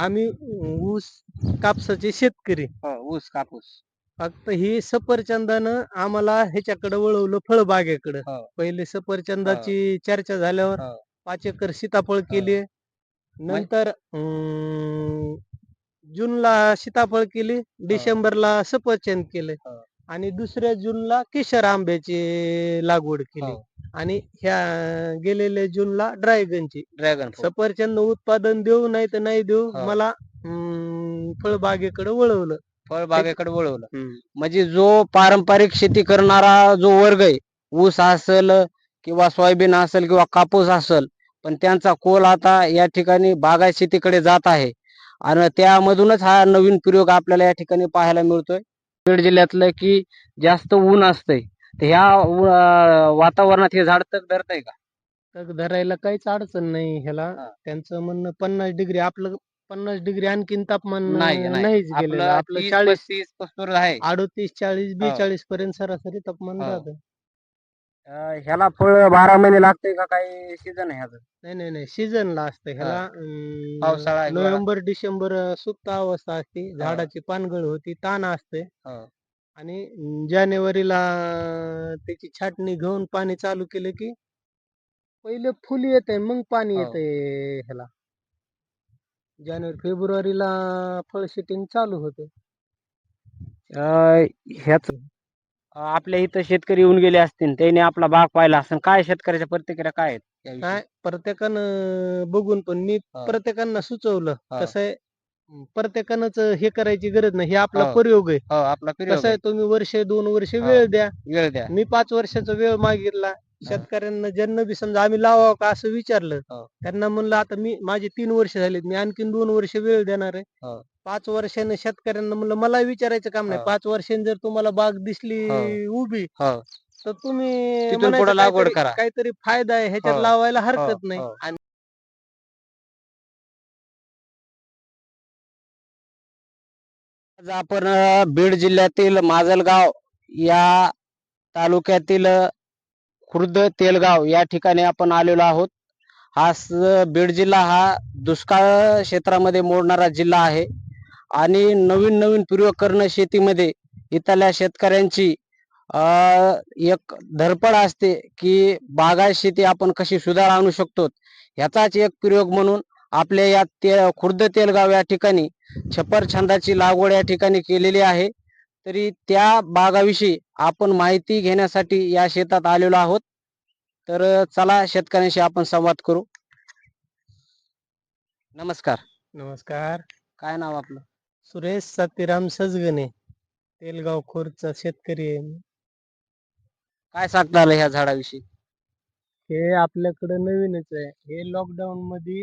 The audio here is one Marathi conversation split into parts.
आम्ही ऊस कापसाचे शेतकरी. हो, ऊस कापूस. फक्त ही सफरचंदानं आम्हाला ह्याच्याकडे वळवलं फळबागेकडे. हो. पहिले सफरचंदाची चर्चा झाल्यावर हो. पाच एकर सीताफळ केली. नंतर अं, जूनला सीताफळ केली. डिसेंबरला सफरचंद केले. हो. आणि दुसऱ्या जूनला केशर आंब्याची लागवड केली. हो. आणि ह्या गेलेल्या जूनला ड्रॅगनची. ड्रॅगन फ्रूट सफरचंद उत्पादन देऊ नाही तर नाही देऊ हो. मला अं, फळबागेकडे वळवलं. फळबागेकडे वळवलं. म्हणजे जो पारंपरिक शेती करणारा जो वर्ग आहे ऊस असेल किंवा सोयाबीन असेल किंवा कापूस असेल पण त्यांचा कोल आता या ठिकाणी बागायत शेतीकडे जात आहे. आणि त्यामधूनच हा नवीन प्रयोग आपल्याला या ठिकाणी पाहायला मिळतोय. बीड जिल्ह्यातलं की जास्त ऊन असतंय. तर ह्या वातावरणात हे झाड तग धरतंय का? तग धरायला काहीच अडचण नाही ह्याला. हा. त्यांचं म्हणणं पन्नास डिग्री आपलं पन्नास डिग्री आणखीन तापमान नाही नाही. नाहीच गेलेलं. आपलं आपलं तीस, चाळीस पस्तीस पस्तूर आहे. अडोतीस चाळीस. बेचाळीस पर्यंत सरासरी तापमान हो. राहतं. अं, ह्याला फळ बारा महिने लागतंय का? काही सीझन आहे ह्याचं नाही नाही नाही. सीझनला असतं. ह्याला अं, पावसाळा, हिवाळा. नोव्हेंबर डिसेंबर अं, सुप्त अवस्था असते. झाडाची पानगळ होती ताण असते हो. आणि जानेवारीला त्याची छाटणी घेऊन पाणी चालू केलं की पहिले फुल येते मग पाणी हो. येते ह्याला जानेवारी फेब्रुवारीला फळ सेटिंग चालू होते अं, ह्याच अं, आपल्या इथं शेतकरी येऊन गेले असतील त्यांनी आपला बाग पाहिला असेल काय शेतकऱ्याच्या प्रतिक्रिया काय आहेत याविषयी? काय प्रत्येकानं बघून पण मी हा. प्रत्येकांना सुचवलं हा. कसं आहे प्रत्येकानंच हे करायची गरज नाही हे आपला हो. प्रयोग आहे हो आपला कसं आहे तुम्ही वर्ष दोन वर्ष हा. वेळ द्या वेळ द्या मी पाच वर्षाचा वेळ मागितला शेतकऱ्यांना ज्यांना बी समजा आम्ही लावावं का असं विचारलं हो. त्यांना म्हणलं आता मी माझे तीन वर्ष झालेत मी आणखीन दोन वर्ष वेळ देणार आहे हो. पाच वर्षाने शेतकऱ्यांना म्हणलं मला विचारायचं काम नाही हो. पाच वर्षांनी जर तुम्हाला बाग दिसली हो. उभी हो तर तुम्ही तिथून म्हणायचं पुढं लागवड काहीतरी- करा. काहीतरी फायदा आहे ह्याच्यात हो. लावायला हरकत हो. नाही हो. आणि आज आपण बीड जिल्ह्यातील माजलगाव या तालुक्यातील खुर्द तेलगाव या ठिकाणी आपण आलेलो आहोत. हा स- बीड जिल्हा हा दुष्काळ क्षेत्रामध्ये मोडणारा जिल्हा आहे. आणि नवीन नवीन प्रयोग करणं शेतीमध्ये इथल्या शेतकऱ्यांची एक धडपड असते की बागायत शेती आपण कशी सुधार आणू शकतो ह्याचाच एक प्रयोग म्हणून आपल्या या ते खुर्द तेलगाव या ठिकाणी छप्पर छंदाची लागवड या ठिकाणी केलेली आहे. तरी त्या बागाविषयी आपण माहिती घेण्यासाठी या शेतात आलेलो आहोत. तर चला शेतकऱ्यांशी आपण संवाद करू. नमस्कार. नमस्कार. काय नाव आपलं? सुरेश सतीराम सजगणे तेलगाव खोरचा शेतकरी आहे मी. काय सांगता आलं ह्या झाडाविषयी? हे आपल्याकडे नवीनच आहे. हे लॉकडाऊन मध्ये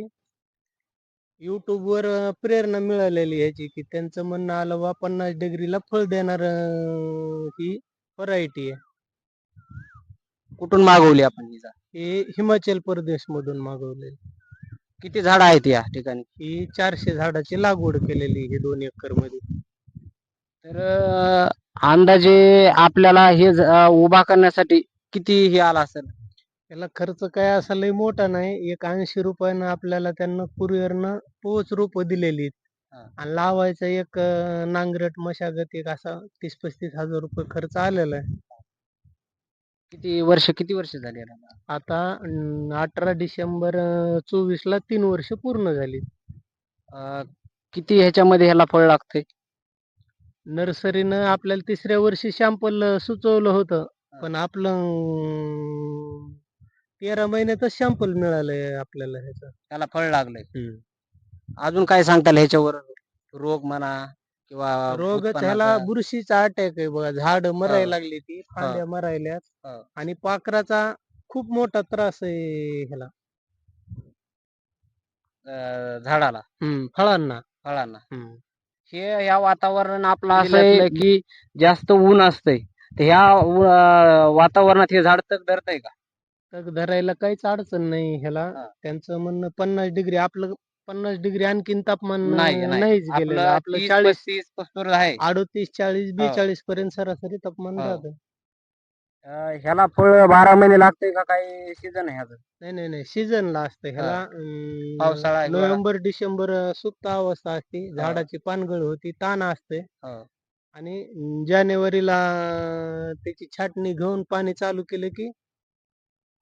युट्यूब वर अं, प्रेरणा मिळालेली ह्याची की त्यांचं म्हणणं आलं बा पन्नास डिग्रीला फळ देणार ही व्हरायटी आहे. कुठून मागवली आपण ही झाड? ही हिमाचल प्रदेश मधून मागवलेली. किती झाड आहेत या ठिकाणी? ही चारशे झाडाची लागवड केलेली ही दोन एकरमध्ये तर अं, अंदाजे आपल्याला हे ज- अं, उभा करण्यासाठी किती हे आला असेल? त्याला खर्च काय असा लय मोठा नाही एक ऐंशी रुपयानं आपल्याला त्यांना कुरिअरनं पोच रोप दिलेली. आणि लावायचा एक अं, नांगरट मशागत एक असा तीस पस्तीस हजार रुपये खर्च आलेला आहे किती वर्ष किती वर्ष झाली याला? आता अं, अठरा डिसेंबर चोवीस ला तीन वर्ष पूर्ण झाली अं, किती ह्याच्यामध्ये ह्याला फळ लागते नर्सरीनं आपल्याला तिसऱ्या वर्षी शॅम्पल सुचवलं होतं. पण आपलं अं, तेरा महिन्यातच शॅम्पल मिळालंय आपल्याला ह्याचं. त्याला फळ लागलंय. अजून काय सांगता येईल ह्याच्यावर? रोग म्हणा किंवा रोग उत्पन्नाचा? त्याला बुरशीचा अटॅक आहे बघा. झाड मरायला हा. लागली ती फांद्या मरायल्यात हा. आणि पाखराचा खूप मोठा त्रास आहे ह्याला. अं, झाडाला. हम्म, फळांना. फळांना. हम्म. हे या वातावरण आपलं असं जिल्ह्यातलं आहे की जास्त ऊन असतंय. तर ह्या उ- अं, वातावरणात हे झाड तग धरतंय का? तग धरायला काहीच अडचण नाही ह्याला हा. त्यांचं म्हणणं पन्नास डिग्री आपलं पन्नास डिग्री आणखीन तापमान नाही, नाही. नाहीच गेलेलं आपलं आपलं तीस, चाळीस पस्तीस पस्तूर आहे अडोतीस चाळीस. बेचाळीस पर्यंत सरासरी तापमान हो. राहतं अं, ह्याला फळ बारा महिने लागते का काही सीझन आहे ह्याचं नाही नाही नाही सीझनला असतं ह्याला अं, पावसाळा. नोव्हेंबर डिसेंबर अं, सुप्त अवस्था असते झाडाची पानगळ होती ताण असते हो. आणि अं, जानेवारीला अं, त्याची छाटणी घेऊन पाणी चालू केलं की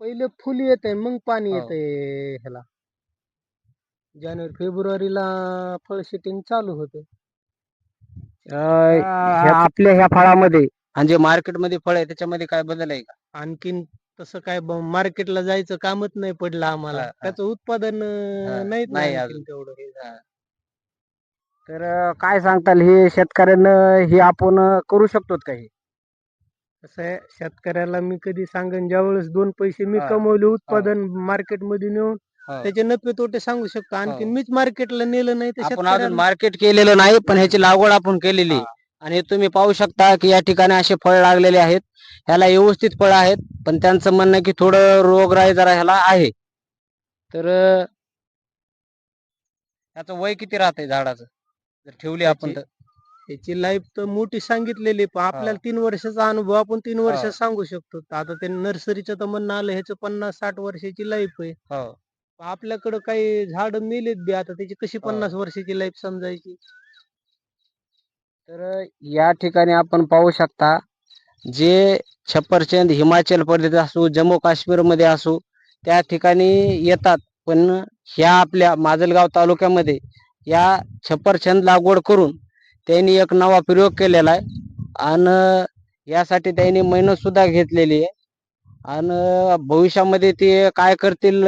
पहिले फुल येते मग पाणी हो. येते ह्याला जानेवारी फेब्रुवारीला फळ सेटिंग चालू होते अं, ह्या- आपल्या ह्या फळामध्ये आणि जे मार्केटमध्ये फळ आहे त्याच्यामध्ये काय बदल आहे का आणखीन तसं काय मार्केटला जायचं कामच नाही पडलं आम्हाला हा, हा. त्याचं उत्पादन हा, नाहीच नाही नाही अजून. तेवढं. तर अं, काय सांगताल हे शेतकऱ्यांना हे आपण अं, करू शकतो का हे कसं आहे शेतकऱ्याला मी कधी सांगेन ज्यावेळेस दोन पैसे मी हा, कमवले उत्पादन मार्केटमध्ये नेऊन हो. त्याचे नफे तोटे सांगू शकतो. आणखीन हो. मीच मार्केटला नेलं नाही तर आपण अजून शेतकऱ्याला मार्केट केलेलं नाही पण ह्याची लागवड आपण केलेली. हा. आणि तुम्ही पाहू शकता की या ठिकाणी असे फळ लागलेले आहेत. ह्याला व्यवस्थित फळ आहेत पण त्यांचं म्हणणं आहे की थोडं रोगराई जरा ह्याला आहे. तर अं, ह्याचं वय किती राहतंय झाडाचं? जर ठेवली आपण तर. त्याची लाईफ तर मोठी सांगितलेली पण आपल्याला तीन वर्षाचा अनुभव आपण तीन वर्ष हा. सांगू शकतो. आता ते नर्सरीचं तर म्हणणं आलं ह्याचं पन्नास साठ वर्षाची लाईफ आहे. हो. आपल्याकडं काही झाड मेलेत बी आता त्याची कशी हा. पन्नास वर्षाची लाईफ समजायची? तर या ठिकाणी आपण पाहू शकता जे छप्परचंद हिमाचल प्रदेश असो जम्मू काश्मीरमध्ये असो त्या ठिकाणी येतात. पण ह्या आपल्या माजलगाव तालुक्यामध्ये या छप्परचंद लागवड करून त्यांनी एक नवा प्रयोग केलेला आहे. आणि यासाठी त्यांनी मेहनत सुद्धा घेतलेली आहे. आणि भविष्यामध्ये ते काय करतील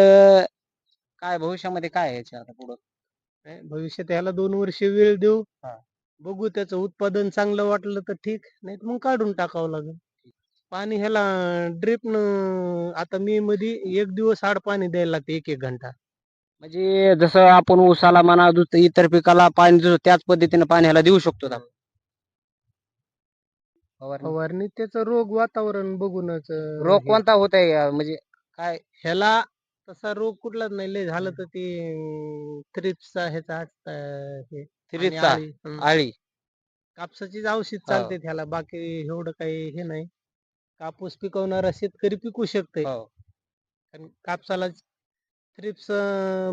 काय भविष्यामध्ये काय आहे याच्या आता पुढं? नाही, भविष्यात ह्याला दोन वर्ष वेळ देऊ. हा. बघू त्याचं उत्पादन चांगलं वाटलं तर ठीक नाही मग काढून टाकावं लागेल. पाणी ह्याला ड्रिप न आता मे मध्ये एक दिवस आड पाणी द्यायला लागते एक एक घंटा. म्हणजे जसं आपण ऊसाला म्हणा दुस- इतर पिकाला पाणी देतो त्याच पद्धतीने पाणी ह्याला देऊ शकतो आपण. फवारणी. फवारणी त्याचं रोग वातावरण बघूनच अं, रोग हे- कोणता होत आहे म्हणजे काय ह्याला तसा रोग कुठलाच नाही लय झालं तर ते थ्रिप्सचा ह्याचा असतं हे आणि थ्रिप्सचा आळी. हं. आळी कापसाचीच औषध चालते त्याला बाकी एवढं काही हे नाही कापूस पिकवणारा शेतकरी पिकू शकते हो. कारण कापसाला थ्रिप्स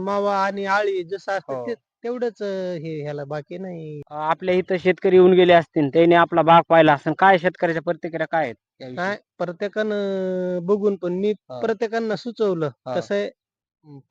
मावा आणि आळी जसं हो. असतं ते तेवढंच अं, हे ह्याला बाकी नाही आपल्या इथं शेतकरी येऊन गेले असतील त्यांनी आपला बाग पाहिला असेल काय शेतकऱ्याच्या प्रतिक्रिया काय आहेत? काय प्रत्येकानं बघून पण मी हा. प्रत्येकानं सुचवलं हा. कसं आहे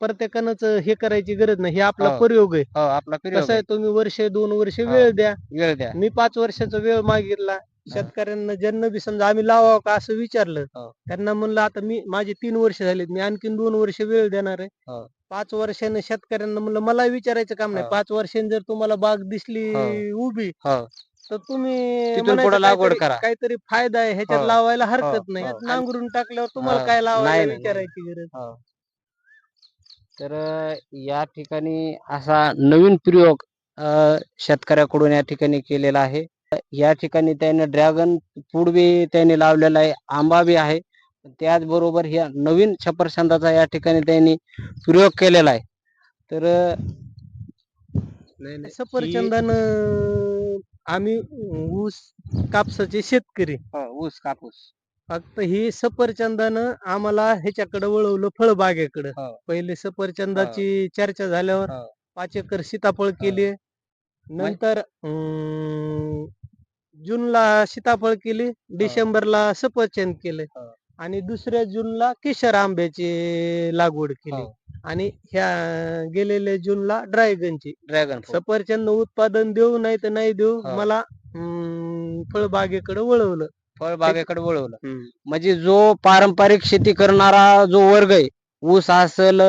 प्रत्येकानंच हे करायची गरज नाही हे आपला हो. प्रयोग आहे हो आपला कसं आहे तुम्ही वर्ष दोन वर्ष हा. वेळ द्या. वेळ द्या मी पाच वर्षाचा वेळ मागितला शेतकऱ्यांना ज्यांना बी समजा आम्ही लावावं का असं विचारलं हो. त्यांना म्हणलं आता मी माझे तीन वर्ष झालेत मी आणखीन दोन वर्ष वेळ देणार आहे हो. पाच वर्षाने शेतकऱ्यांना म्हणलं मला विचारायचं काम नाही हो. पाच वर्षांनी जर तुम्हाला बाग दिसली हो. उभी हो तर तुम्ही तिथून म्हणायचं पुढं लागवड काहीतरी- करा. काहीतरी फायदा आहे ह्याच्यात हो. लावायला हरकत हो. नाही हो. नांगरून टाकल्यावर तुम्हाला हा. काय नाही, लावायला नाही. विचारायची गरज हो. तर अं, या ठिकाणी असा नवीन प्रयोग अं, शेतकऱ्याकडून या ठिकाणी केलेला आहे या ठिकाणी त्याने ड्रॅगन फूड बी त्याने लावलेला आहे आंबा बी आहे. त्याचबरोबर ह्या नवीन छपरछंदाचा या ठिकाणी त्यांनी प्रयोग केलेला आहे. तर सफरचंदानं आम्ही ऊस कापसाचे शेतकरी. ऊस कापूस. फक्त ही सफरचंदानं आम्हाला ह्याच्याकडे वळवलं फळबागेकडे. हो. पहिले सफरचंदाची चर्चा झाल्यावर. पाच एकर सीताफळ केली. नंतर अं, जूनला सीताफळ केली डिसेंबरला सफरचंद केले हो. आणि दुसऱ्या जूनला केशर आंब्याची लागवड केली. आणि ह्या गेलेल्या जूनला ड्रॅगनची ड्रॅगन सफरचंद उत्पादन देऊ नाही तर नाही देऊ हो. मला फळबागेकडे वळवलं. फळबागेकडे वळवलं. म्हणजे जो पारंपरिक शेती करणारा जो वर्ग आहे ऊस असेल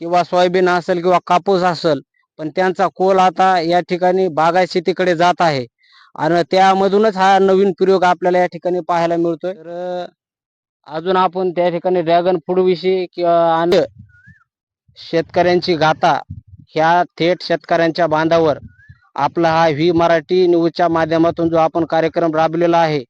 किंवा सोयाबीन असेल किंवा कापूस असेल पण त्यांचा कोल आता या ठिकाणी बागायत शेतीकडे जात आहे. आणि त्यामधूनच हा नवीन प्रयोग आपल्याला या ठिकाणी पाहायला मिळतोय. तर अजून आपण त्या ठिकाणी ड्रॅगन फ्रूट विषयी किंवा शेतकऱ्यांची गाथा ह्या थेट शेतकऱ्यांच्या बांधावर आपला हा व्ही मराठी न्यूजच्या माध्यमातून जो आपण कार्यक्रम राबलेला आहे